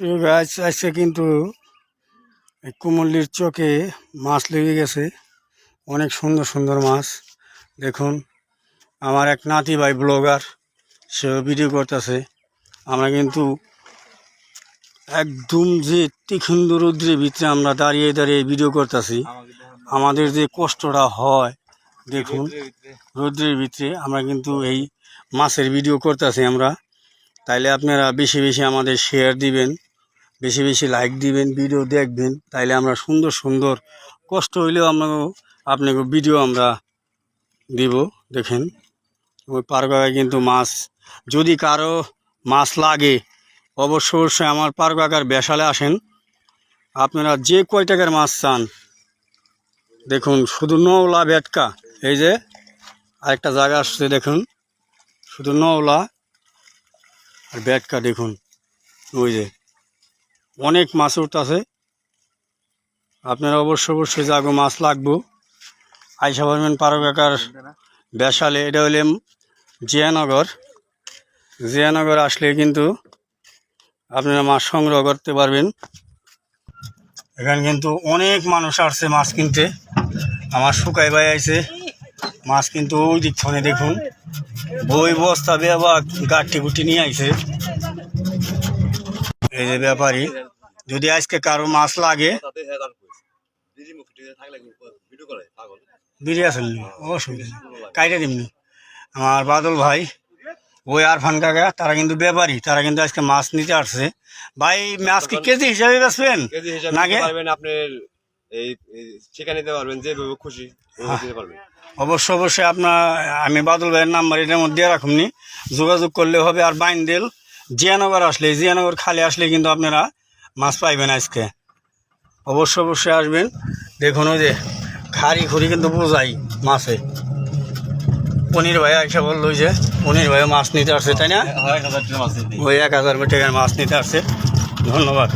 প্রিয় গাছ আজকে কিন্তু কুমল্লির চোখে মাছ লেগে গেছে। অনেক সুন্দর সুন্দর মাছ। দেখুন, আমার এক নাতি ভাই ব্লগার, সেও ভিডিও করতেছে। আমরা কিন্তু একদম যে তীক্ষ্ণ রৌদ্রের ভিতরে আমরা দাঁড়িয়ে দাঁড়িয়ে ভিডিও করতেছি, আমাদের যে কষ্টটা হয়, দেখুন, রৌদ্রের ভিতরে আমরা কিন্তু এই মাছের ভিডিও করতেছি আমরা। তাইলে আপনারা বেশি বেশি আমাদের শেয়ার দিবেন, বেশি বেশি লাইক দিবেন ভিডিও দেখবেন, তাইলে আমরা সুন্দর সুন্দর কষ্ট হইলেও আমরা আপনাকে ভিডিও আমরা দিব, দেখেন। ওই পার্কায় কিন্তু মাছ, যদি কারও মাছ লাগে অবশ্য অবশ্যই আমার পার্কাকার বেসালে আসেন। আপনারা যে কয় টাকার মাছ চান, দেখুন, শুধু নওলা বেটকা এই যে আরেকটা জায়গা আসছে, দেখুন, শুধু নওলা আর বেটকা দেখুন, ওই যে অনেক মাছ উঠতেছে। আপনারা অবশ্য অবশ্যই যাগো মাছ লাগবো। আইসা পারবেন পারকাকার বেসালে এটা হলে জিয়ানগর। জিয়ানগর আসলে কিন্তু আপনারা মাছ সংগ্রহ করতে পারবেন। এখানে কিন্তু অনেক মানুষ আসছে মাছ কিনতে। আমার শুকাই ভাই আইছে। মাছ কিন্তু ওই দিক থেকে দেখুন। বই বস্তা বেবা গাঠি গুটি নিয়ে আইছে। এই যে ব্যাপারী, যদি আজকে কারও মাছ লাগে, বিড়ি আসেন অসুবিধা কাইটা দিমনি। আমার বাদল ভাই ওই আরফান কাকা তারা কিন্তু ব্যাপারী তারা কিন্তু আজকে মাছ নিতে আসছে। ভাই মাছ কি কেজি হিসাবে বেচবেন? নিতে পারবেন আপনার এই ঠিকা নিতে পারবেন যেভাবে খুশি পারবেন। অবশ্য অবশ্যই আপনার আমি বাদল ভাইয়ের নাম্বার এটার মধ্যে দিয়ে রাখুননি যোগাযোগ করলে হবে আর বাইন্ডেল জিয়ানগর আসলে জিয়ানগর খালি আসলে কিন্তু আপনারা মাছ পাইবেন আজকে। অবশ্য অবশ্যই আসবেন। দেখুন ওই যে খাড়ি খুড়ি কিন্তু বোঝাই মাছে। পনির ভাই এসে বলল যে পনির ভাই মাছ নিতে আসছে তাই না? ওই এক হাজার টাকার মাছ নিতে আসছে। ধন্যবাদ।